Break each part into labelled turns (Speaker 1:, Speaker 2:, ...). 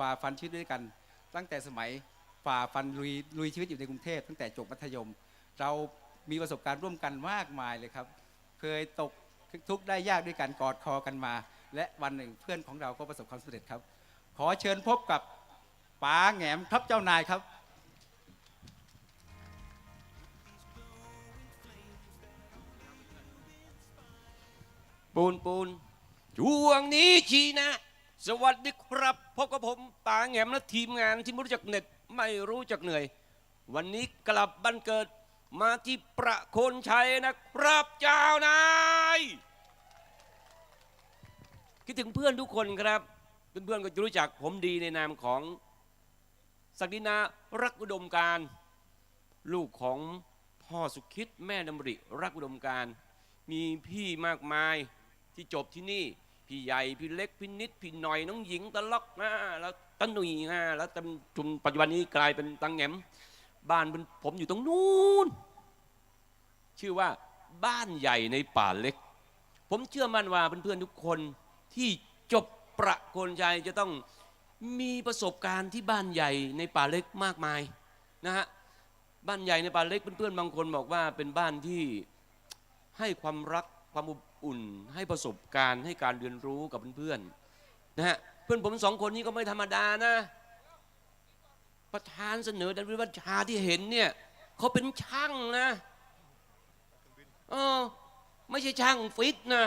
Speaker 1: ฝ่าฟันชีวิตด้วยกัน ตั้งแต่สมัยฝ่าฟันลุยลุยชีวิตอยู่ในกรุงเทพตั้งแต่จบมัธยม เรามีประสบการณ์ร่วมกันมากมายเลยครับ เคยตกทุกข์ได้ยากด้วยกันกอดคอกันมา และวันหนึ่งเพื่อนของเราก็ประสบความสำเร็จครับ ขอเชิญพบกับป๋าแหงมครับเจ้านายครับ
Speaker 2: ปูนปูนช่วงนี้ชีนะ สวัสดีครับ พบกับผมตาแงมและทีมงานที่ไม่รู้จักเหน็ดไม่รู้จักเหนื่อย วันนี้กลับบ้านเกิดมาที่ประโคนชัยนะครับเจ้านายคิดถึงเพื่อนทุกคนครับเพื่อนๆก็จะรู้จักผมดีในนามของศักดินารักอุดมการ ลูกของพ่อสุขิตแม่ดำริ รักอุดมการ มีพี่มากมายที่จบที่นี่ พี่ใหญ่พี่เล็กพี่นิดพี่หน่อยน้องหญิงตะล็อกนะแล้วตะหนุ่ยนะแล้วจำจุนปัจจุบันนี้กลายเป็นตังแหงมบ้านผมอยู่ตรงนู้นชื่อว่าบ้านใหญ่ในป่าเล็ก ผมเชื่อมั่นว่าเพื่อนๆทุกคนที่จบประโคนชัยจะต้องมีประสบการณ์ที่บ้านใหญ่ในป่าเล็กมากมายนะฮะบ้านใหญ่ในป่าเล็กเพื่อนๆบางคนบอกว่าเป็นบ้านที่ให้ความรักความอบ อุ่น ให้ประสบการณ์ให้การเรียนรู้กับเพื่อนๆนะฮะเพื่อนผมสองคนนี้ก็ไม่ธรรมดานะ ประธานเสนอดันวิวัชชาที่เห็นเนี่ยเขาเป็นช่างนะเออไม่ใช่ช่างฟิตนะ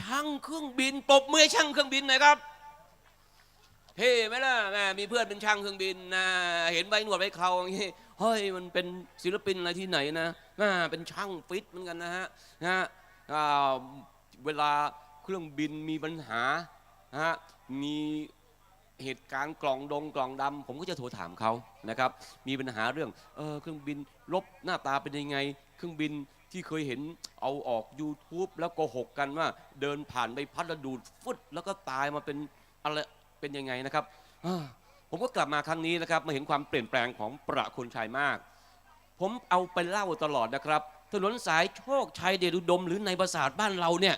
Speaker 2: ช่างเครื่องบินปรบมือช่างเครื่องบินหน่อยครับเท่ไหมล่ะแม่มีเพื่อนเป็นช่างเครื่องบินนะเห็นใบหนวดใบเขาอย่างนี้เฮ้ยมันเป็นศิลปินอะไรที่ไหนนะน่าเป็นช่างฟิตเหมือนกันนะฮะนะ เวลาเครื่องบินมีปัญหานะฮะมีเหตุการณ์กล่องดงกล่องดำผมก็จะโทรถามเขานะครับ มีปัญหาเรื่องเออเครื่องบินลบหน้าตาเป็นยังไง เครื่องบินที่เคยเห็นเอาออก YouTube แล้วโกหกกันว่า เดินผ่านใบพัดแล้วดูดฟึดแล้วก็ตายมาเป็นอะไรเป็นยังไงนะครับผมก็กลับมาครั้งนี้นะครับมาเห็นความเปลี่ยนแปลงของประคนชัยมาก ผมเอาไปเล่าตลอดนะครับ ถนนสายโชคชัยเดชอุดมหรือในประสาทบ้านเราเนี่ย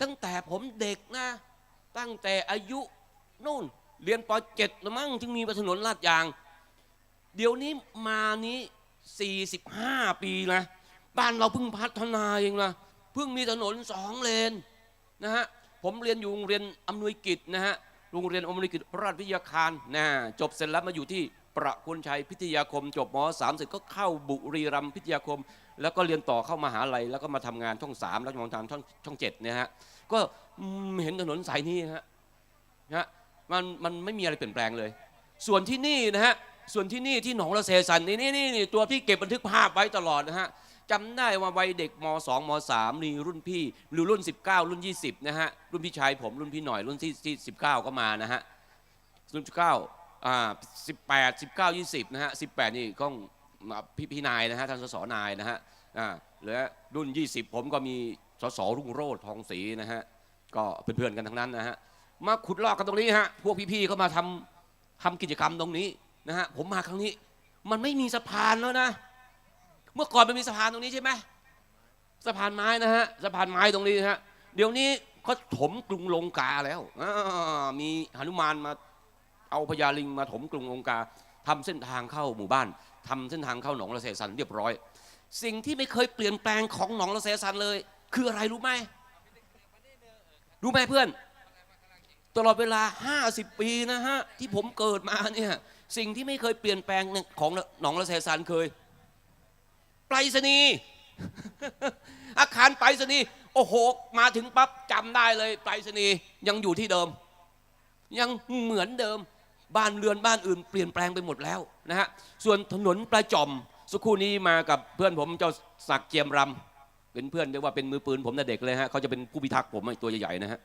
Speaker 2: ตั้งแต่ผมเด็กนะ ตั้งแต่อายุนู่นเรียนป .7 ละมั้งจึงมีถนนลาดยาง เดี๋ยวนี้มานี้ 45 ปีนะ บ้านเราเพิ่งพัฒนาเองนะเพิ่งมีถนนสองเลนนะฮะผมเรียนอยู่โรงเรียนอำนวยกิจนะฮะโรงเรียนอำนวยกิจราชวิทยาคารนะจบเสร็จแล้วมาอยู่ที่ ประคุณชัยพิทยาคม จบมสามสร็จก็เข้าบุรีรัมย์พิทยาคม แล้วก็เรียนต่อเข้ามหาลัยแล้วก็มาทำงานช่องสามแล้วมาทำช่องช่องเจ็ดเนี่ยฮะก็เห็นถนนสายนี้ฮะนะฮะมันมันไม่มีอะไรเปลี่ยนแปลงเลย ส่วนที่นี่นะฮะส่วนที่นี่ที่หนองละเซสันนี่นี่นี่นี่ตัวที่เก็บบันทึกภาพไว้ตลอดนะฮะจำได้ว่าวัยเด็กม 2 ม 3 นี่รุ่นพี่หรือรุ่น 19 รุ่น 20 นะฮะ รุ่นพี่ชายผมรุ่นพี่หน่อยรุ่นที่ที่19 ก็มานะฮะรุ่น 19 อ่า18 19 20นะฮะ18นี่ก็พี่พี่นายนะฮะท่านสสนายนะฮะอ่าและรุ่น20ผมก็มีสสรุ่งโรจน์ทองศรีนะฮะก็เพื่อนๆกันทั้งนั้นนะฮะมาขุดลอกกันตรงนี้ฮะพวกพี่ๆก็มาทำทำกิจกรรมตรงนี้นะฮะผมมาครั้งนี้ มันไม่มีสะพานแล้วนะ เมื่อก่อนมันมีสะพานตรงนี้ใช่ไหมสะพานไม้นะฮะสะพานไม้ตรงนี้นะฮะเดี๋ยวนี้เขาถมกรุงลงกาแล้วมีหนุมานมา เอาพญาลิงมาถมกรุงลงกาทำเส้นทางเข้าหมู่บ้านทำเส้นทางเข้าหนองละเซสันเรียบร้อย สิ่งที่ไม่เคยเปลี่ยนแปลงของหนองละเซสันเลย คืออะไรรู้ไหมรู้ไหมเพื่อน ตลอดเวลา 50 ปีนะฮะที่ผมเกิดมาเนี่ยสิ่งที่ไม่เคยเปลี่ยนแปลงของหนองละเซสันเคยไปรษณีย์อาคารไปรษณีย์โอ้โห มาถึงปั๊บจำได้เลยไปรษณีย์ยังอยู่ที่เดิม ยังเหมือนเดิม บ้านเรือนบ้านอื่นเปลี่ยนแปลงไปหมดแล้วนะฮะส่วนถนนประจอมสักครู่นี้มากับเพื่อนผมเจ้าศักเจียมรำเป็นเพื่อนเรียกว่าเป็นมือปืนผมแต่เด็กเลยฮะเขาจะเป็นผู้พิทักษ์ผมตัวใหญ่ๆนะฮะ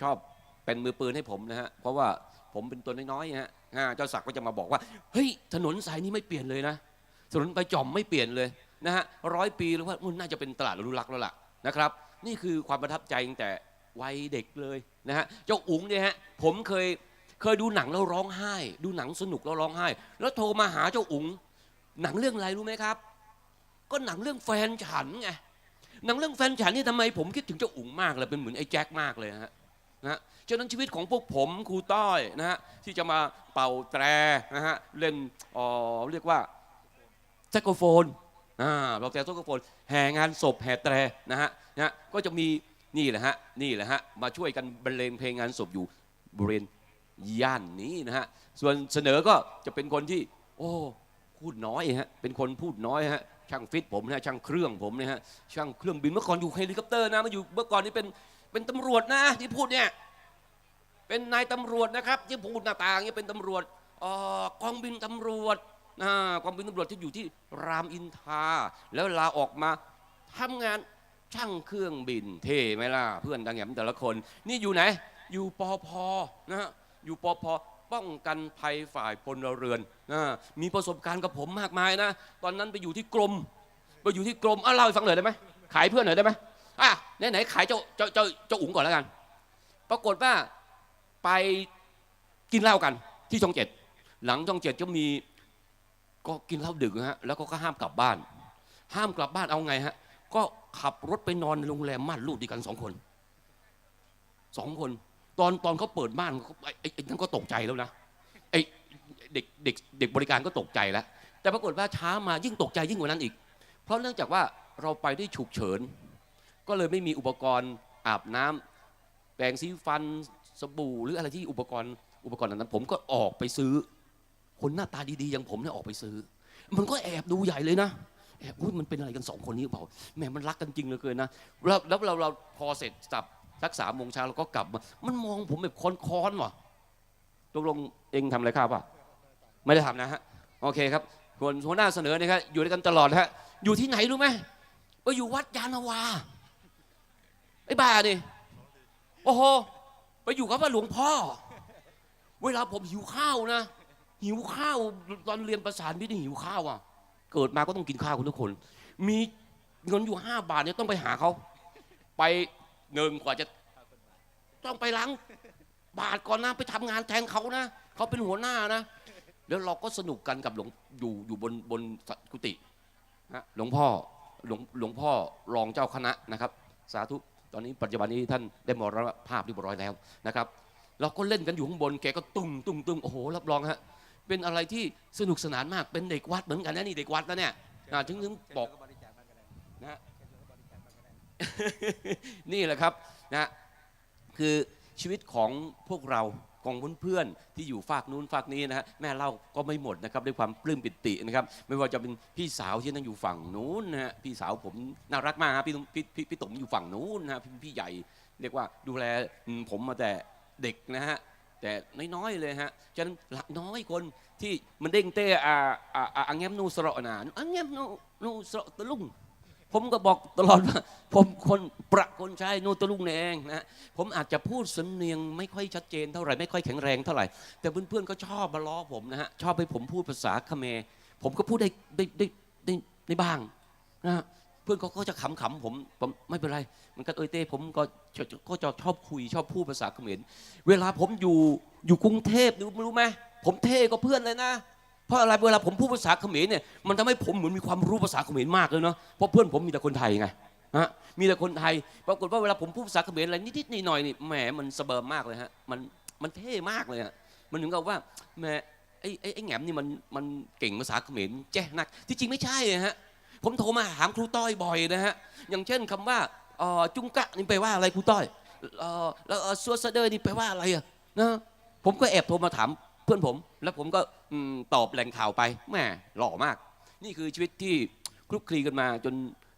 Speaker 2: ชอบเป็นมือปืนให้ผมนะฮะเพราะว่าผมเป็นตัวน้อยๆฮะเจ้าศักก็จะมาบอกว่าเฮ้ยถนนสายนี้ไม่เปลี่ยนเลยนะถนนไปจอมไม่เปลี่ยนเลยนะฮะร้อยปีหรือว่ามันน่าจะเป็นตลาดอนุรักษ์แล้วล่ะนะครับ นี่คือความประทับใจตั้งแต่วัยเด็กเลยนะฮะเจ้าอุ๋งเนี่ยฮะผมเคย เคยดูหนังแล้วร้องไห้ ดูหนังสนุกแล้วร้องไห้ แล้วโทรมาหาเจ้าอุ๋ง หนังเรื่องอะไรรู้ไหมครับ ก็หนังเรื่องแฟนฉันไงหนังเรื่องแฟนฉันนี่ทำไมผมคิดถึงเจ้าอุ๋งมากเลยเป็นเหมือนไอ้แจ็คมากเลยฮะนะฉะนั้นชีวิตของพวกผมครูต้อยนะฮะที่จะมาเป่าแตรนะฮะเล่นอ่อเรียกว่าแซกโซโฟนอ่าเราแต่แซกโซโฟนแห่งานศพแห่แตรนะฮะนะฮะก็จะมีนี่แหละฮะนี่แหละฮะมาช่วยกันบรรเลงเพลงงานศพอยู่บริเวณ ย่านนี้นะฮะส่วนเสนอก็จะเป็นคนที่ โอ้พูดน้อยฮะเป็นคนพูดน้อยฮะช่างฟิตผมนะช่างเครื่องผมเนี่ยฮะช่างเครื่องบินเมื่อก่อนอยู่เฮลิคอปเตอร์นะมาอยู่เมื่อก่อนนี่เป็นเป็นตำรวจนะที่พูดเนี่ยเป็นนายตำรวจนะครับที่พูดหน้าต่างเงี้ยเป็นตำรวจออกองบินตำรวจนะกองบินตำรวจที่อยู่ที่รามอินทราแล้วลาออกมาทำงานช่างเครื่องบินเท่ไหมล่ะเพื่อนดังแหมแต่ละคน นี่อยู่ไหน อยู่ปอพนะฮะ ยู่ปอพป้องกันภัยฝ่ายพลเรือนนะมีประสบการณ์กับผมมากมายนะ ตอนนั้นไปอยู่ที่กรม ไปอยู่ที่กรมอะเล่าให้ฟังหน่อยได้ไหมขายเพื่อนหน่อยได้ไหมอะไหนๆขายเจ้าเจ้าเจ้าเจ้าอุ๋งก่อนแล้วกัน ปรากฏว่าไปกินเหล้ากันที่ช่องเจ็ด หลังช่องเจ็ดก็มีก็กินเหล้าดึกนะฮะ แล้วก็ก็ห้ามกลับบ้าน ห้ามกลับบ้านเอาไงฮะ ก็ขับรถไปนอนโรงแรมม่านรูดด้วยกันสองคน สองคน ตอนตอนเขาเปิดม่านเขาไอ้ไอ้นั่นก็ตกใจแล้วนะไอ้เด็กเด็กเด็กบริการก็ตกใจแล้ว แต่ปรากฏว่าช้ามายิ่งตกใจยิ่งกว่านั้นอีก เพราะเนื่องจากว่าเราไปได้ฉุกเฉิน ก็เลยไม่มีอุปกรณ์อาบน้ำแปรงสีฟันสบู่ หรืออะไรที่อุปกรณ์อุปกรณ์นั้น ผมก็ออกไปซื้อ คนหน้าตาดีๆอย่างผมเนี่ยออกไปซื้อ มันก็แอบดูใหญ่เลยนะแอบอุ้ยมันเป็นอะไรกันสองคนนี้เปล่าแหมมันรักกันจริงเหลือเกินนะแล้วแล้วเราเราพอเสร็จสับ สักสามโมงเช้าเราก็กลับมามันมองผมแบบค้อนๆว่ะตกลงเองทำอะไรข้าวป่ะไม่ได้ทำนะฮะโอเคครับคนหัวหน้าเสนอนี่ยครับอยู่ด้วยกันตลอดนะฮะอยู่ที่ไหนรู้ไหมก็อยู่วัดยานาวาไอ้บ้านี่โอ้โหไปอยู่กับว่าหลวงพ่อ เวลาผมหิวข้าวนะ หิวข้าวตอนเรียนประสานมิตรนี่หิวข้าวอะ เกิดมาก็ต้องกินข้าวคุณทุกคน มีเงินอยู่ห้าบาทเนี่ยต้องไปหาเขาไป หนึ่งกว่าจะต้องไปล้างบาทก่อนนะไปทำงานแทนเขานะเขาเป็นหัวหน้านะ แล้วเราก็สนุกกันกับหลวงอยู่อยู่บนบนกุฏินะหลวงพ่อหลวงหลวงพ่อรองเจ้าคณะนะครับ สาธุตอนนี้ปัจจุบันนี้ท่านได้มรณภาพเรียบร้อยแล้วนะครับ เราก็เล่นกันอยู่ข้างบนแกก็ตุ้มตุ้มตุ้มโอ้โหรับรองฮะเป็นอะไรที่สนุกสนานมากเป็นเด็กวัดเหมือนกันนะนี่เด็กวัดนะเนี่ยอ่าถึงถึงบอกนะฮะ นี่แหละครับนะคือชีวิตของพวกเราของเพื่อนๆที่อยู่ฝากนู้นฝากนี้นะฮะแม่เล่าก็ไม่หมดนะครับด้วยความปลื้มปิตินะครับ ไม่ว่าจะเป็นพี่สาวที่นั่งอยู่ฝั่งนู้นนะฮะพี่สาวผมน่ารักมากฮะพี่พี่พี่พี่ตุ๋มอยู่ฝั่งนู้นนะฮะพี่พี่ใหญ่ เรียกว่าดูแลผมมาแต่เด็กนะฮะแต่น้อยๆเลยฮะฉะนั้นหลักน้อยคนที่มันเด้งเต้อาอาอางแงมนูสระนานอังแงมนูนูสระตะลุง ผมก็บอกตลอดว่า ผมคนประคนใช้นูตะลุงนี่เองนะผมอาจจะพูดสำเนียงไม่ค่อยชัดเจนเท่าไหร่ไม่ค่อยแข็งแรงเท่าไหร่ แต่เพื่อนๆก็ชอบมาล้อผมนะฮะชอบให้ผมพูดภาษาเขมรผมก็พูดได้ได้ได้ได้ได้บ้างนะฮะเพื่อนเขาก็จะขำๆผมผมไม่เป็นไร มันก็เอยเต้ผมก็ก็จะชอบคุยชอบพูดภาษาเขมรเวลาผมอยู่อยู่กรุงเทพรู้รู้ไหมผมเท่กว่าเพื่อนเลยนะ เพราะอะไรเวลาผมพูดภาษาเขมรเนี่ยมันทำให้ผมเหมือนมีความรู้ภาษาเขมรมากเลยเนาะเพราะเพื่อนผมมีแต่คนไทยไงฮะมีแต่คนไทยปรากฏว่าเวลาผมพูดภาษาเขมรอะไรนิดๆหน่อยๆนี่แหมมันสะเบิร์มมากเลยฮะมันมันเท่มากเลยอะมันถึงกับว่าแหมไอ้ไอ้แหงมนี่มันมันเก่งภาษาเขมรแจ้นัก ที่จริงไม่ใช่ฮะผมโทรมาถามครูต้อยบ่อยนะฮะอย่างเช่นคำว่าออจุงกะนี่แปลว่าอะไรครูต้อยออแล้วซัวซเดอร์นี่แปลว่าอะไรอะนะผมก็แอบโทรมาถามเพื่อนผม แล้วผมก็ ตอบแหล่งข่าวไปแม่หล่อมาก นี่คือชีวิตที่คลุกคลีกันมาจน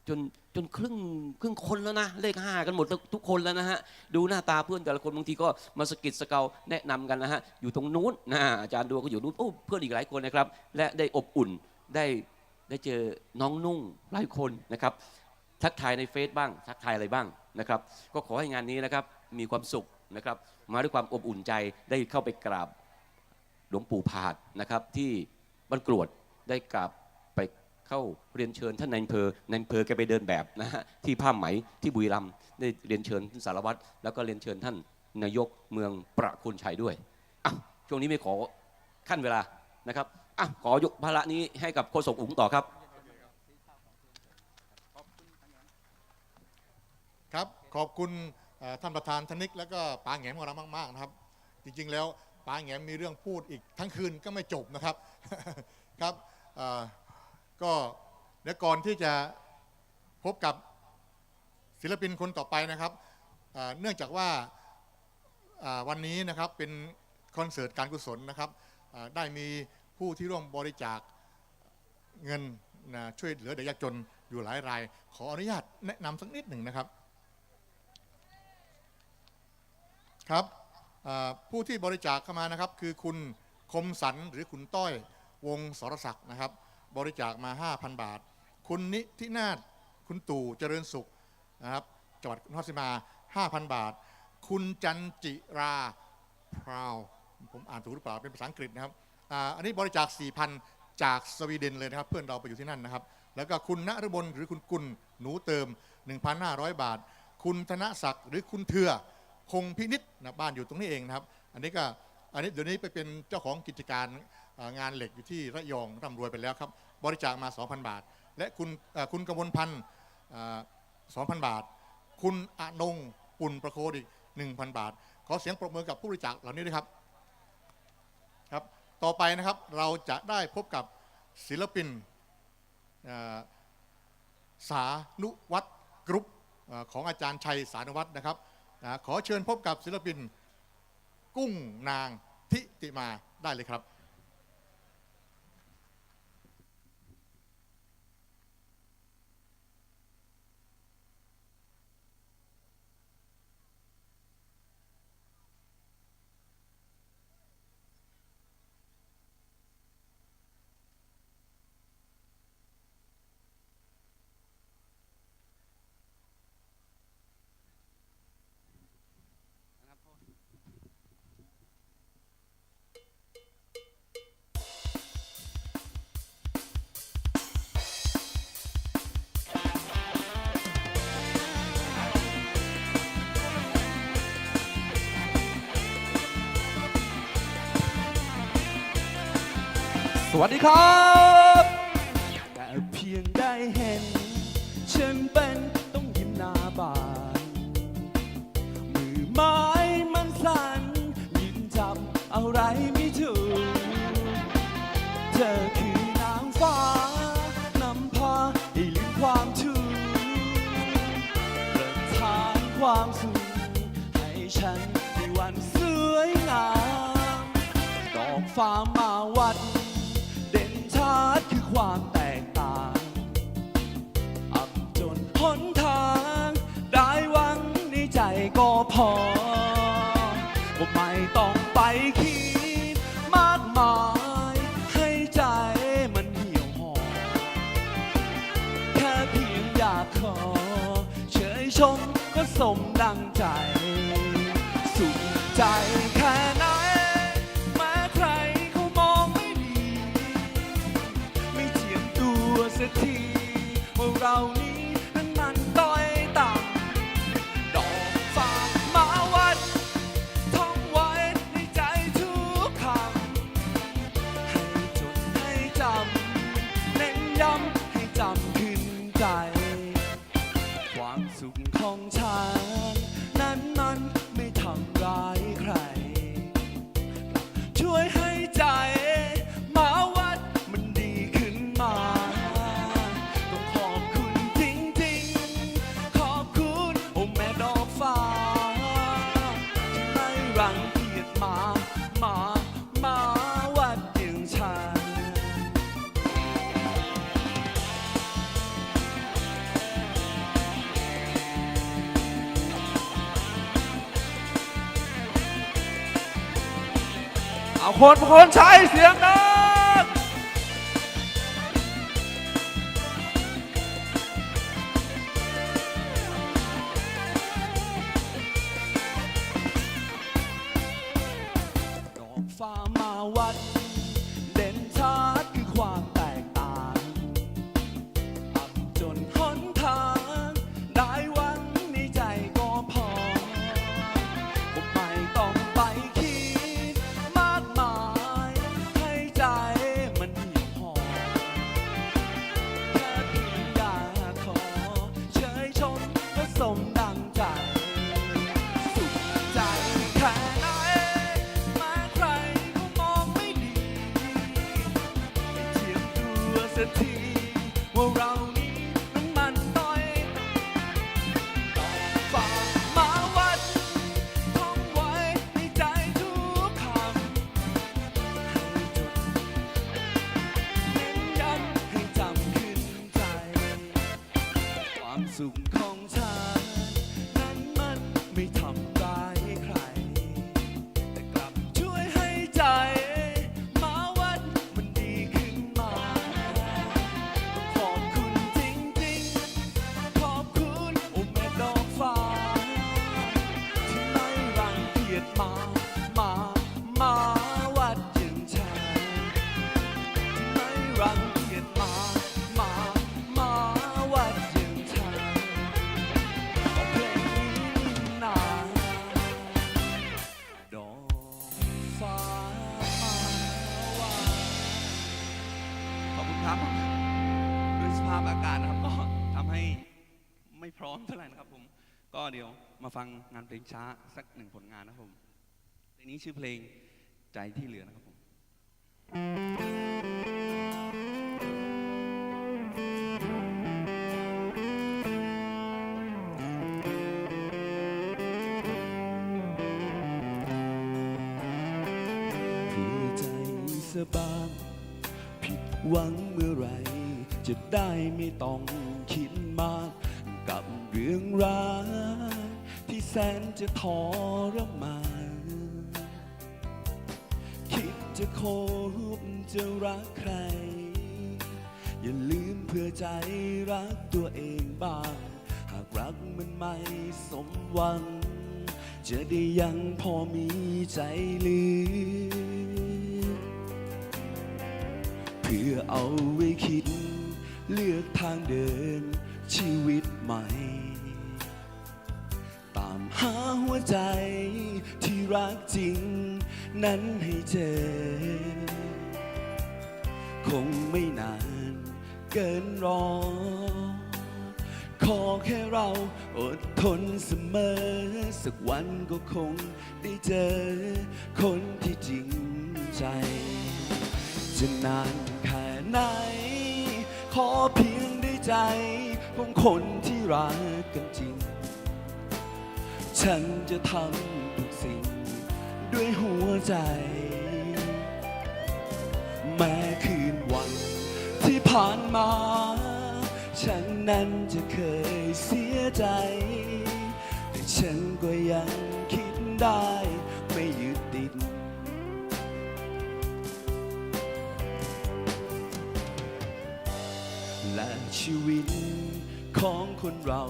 Speaker 2: จนจนครึ่งครึ่งคนแล้วนะเลขห้ากันหมดทุกคนแล้วนะฮะดูหน้าตาเพื่อนแต่ละคนบางทีก็มาสกิดสเกาแนะนำกันนะฮะอยู่ตรงนู้นนะอาจารย์ดวงก็อยู่นู้นโอ้เพื่อนอีกหลายคนนะครับ และได้อบอุ่นได้ได้เจอน้องนุ่งหลายคนนะครับ ทักทายในเฟซบ้าง ทักทายอะไรบ้างนะครับ ก็ขอให้งานนี้นะครับมีความสุขนะครับ มาด้วยความอบอุ่นใจได้เข้าไปกราบ หลวงปู่ผาดนะครับ ที่บ้านกรวดได้กราบไปเข้าเรียนเชิญท่านนายอำเภอนายอำเภอแกไปเดินแบบนะฮะที่ผ้าไหมที่บุรีรัมย์ได้เรียนเชิญท่านสารวัตรแล้วก็เรียนเชิญท่านนายกเมืองประคุณชัยด้วยอะช่วงนี้ไม่ขอขั้นเวลานะครับอะขอยกภาระนี้ให้กับโฆษกอุ๋งต่อครับ
Speaker 3: ครับขอบคุณเอ่อท่านประธานธนิก แล้วก็ป๋าแหงมของเรามาก ๆ นะครับ จริง ๆ แล้ว ป๋าแงมมีเรื่องพูดอีกทั้งคืนก็ไม่จบนะครับครับก็เดี๋ยวก่อนที่จะพบกับศิลปินคนต่อไปนะครับเนื่องจากว่าวันนี้นะครับเป็นคอนเสิร์ตการกุศลนะครับได้มีผู้ที่ร่วมบริจาคเงินนะช่วยเหลือเด็กยากจนอยู่หลายราย ขออนุญาตแนะนำสักนิดหนึ่งนะครับครับ ผู้ที่บริจาคเข้ามานะครับ คือคุณคมสันหรือคุณต้อยวงสรศักดิ์นะครับ บริจาคมา 5,000 บาท คุณนิธินาถคุณตู่เจริญสุขนะครับจังหวัดนครศรีมา 5,000 บาท คุณจันจิราพราวผมอ่านถูกหรือเปล่าเป็นภาษาอังกฤษนะครับอันนี้บริจาค 4,000 จากสวีเดนเลยนะครับ เพื่อนเราไปอยู่ที่นั่นนะครับ แล้วก็คุณณรบลหรือคุณกุลหนูเติม 1,500 บาท คุณธนศักดิ์หรือคุณเถื่อ คงพินิษนะบ้านอยู่ตรงนี้เองนะครับ อันนี้ก็อันนี้เดี๋ยวนี้ไปเป็นเจ้าของกิจการงานเหล็กอยู่ที่ระยองร่ำรวยไปแล้วครับ บริจาคมา 2,000 บาท และคุณคุณกมลพันธ์อ่า2,000 บาท คุณอนงปุ่นประโคดอีก 1,000 บาท ขอเสียงปรบมือกับผู้บริจาคเหล่านี้ด้วยครับครับ ต่อไปนะครับเราจะได้พบกับศิลปินสานุวัตรกรุ๊ปของอาจารย์ชัยสานุวัตรนะครับ ขอเชิญพบกับศิลปิน กุ้งนางทิติมาได้เลยครับ
Speaker 4: วัสดีครับแต่เพียงได้เห็น ฉันเป็นต้องยิ้มหน้าบานมือไม้มันสั่นยิ้มจับอะไรไม่ถูกเธอคือนางฟ้านำพาให้ลืมความทุกข์ประทานความสุขให้ฉันในวันสวยงามดอกฟ้า เอาคนคนใช้เสียงดัง ค เดี๋ยวมาฟังงานเพลงช้าสักหนึ่งผลงานนะครับผมเพลงนี้ชื่อเพลงใจที่เหลือนะครับผม ที่ใจสบายผิดหวังเมื่อไหรจะได้ไม่ต้องคิดมากกับเรื่องราว แสนจะทรมานคิดจะโคบจะรักใคร อย่าลืมเพื่อใจรักตัวเองบ้าง หากรักมันไม่สมหวัง จะได้ยังพอมีใจเหลือเพื่อเอาไว้คิด เลือกทางเดินชีวิตใหม่ ใจที่รักจริง นั้นให้เจอ คงไม่นานเกินรอ ขอแค่เราอดทนเสมอ สักวันก็คงได้เจอ คนที่จริงใจ จะนานแค่ไหน ขอเพียงได้ใจของคนที่รักกันจริง ฉันจะทำทุกสิ่ง ด้วยหัวใจ แม้คืนวันที่ผ่านมา ฉันนั้นจะเคยเสียใจ แต่ฉันก็ยังคิดได้ไม่หยึดติดและชีวิตของคนเรา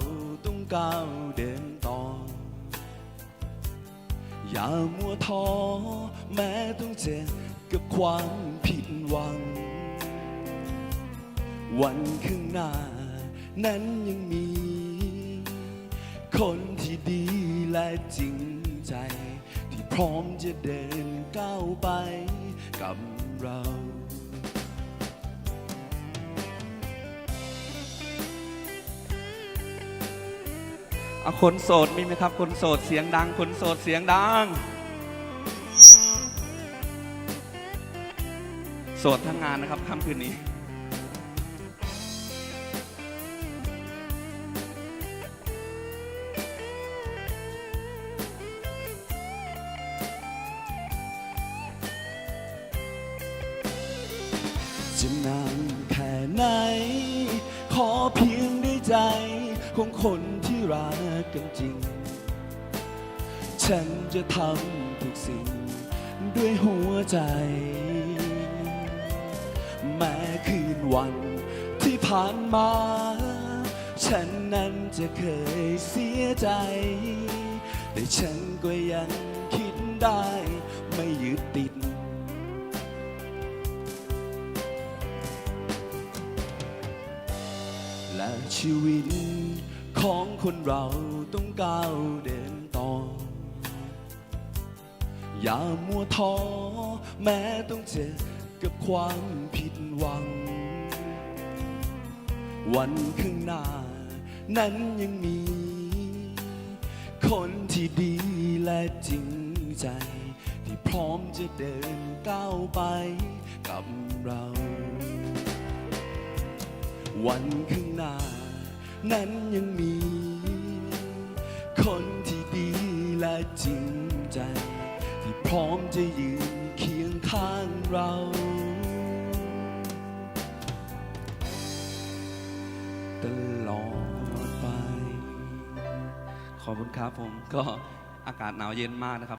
Speaker 4: ต้องก้าวเดินต่อ อย่ามัวท้อแม้ต้องเจ็บกับความผิดหวัง วันข้างหน้า นั้นยังมี คนที่ดีและจริงใจ ที่พร้อมจะเดินก้าวไปกับเรา คนโสดมีไหมครับ คนโสดเสียงดัง คนโสดเสียงดัง โสดทั้งงานนะครับค่ำคืนนี้ ฉันจะทำทุกสิ่งด้วยหัวใจ แม้คืนวันที่ผ่านมา ฉันนั้นจะเคยเสียใจ แต่ฉันก็ยังคิดได้ไม่ยึดติด และชีวิตของคนเราต้องก้าวเดิน อย่ามัวท้อแม้ต้องเจอกับความผิดหวัง วันข้างหน้า นั้นยังมี คนที่ดีและจริงใจ ที่พร้อมจะเดินก้าวไปกับเรา วันข้างหน้า นั้นยังมี คนที่ดีและจริงใจ พร้อมจะยืนเคียงข้างเรา ตลอดไป ขอบคุณครับผมก็อากาศหนาวเย็นมากนะครับ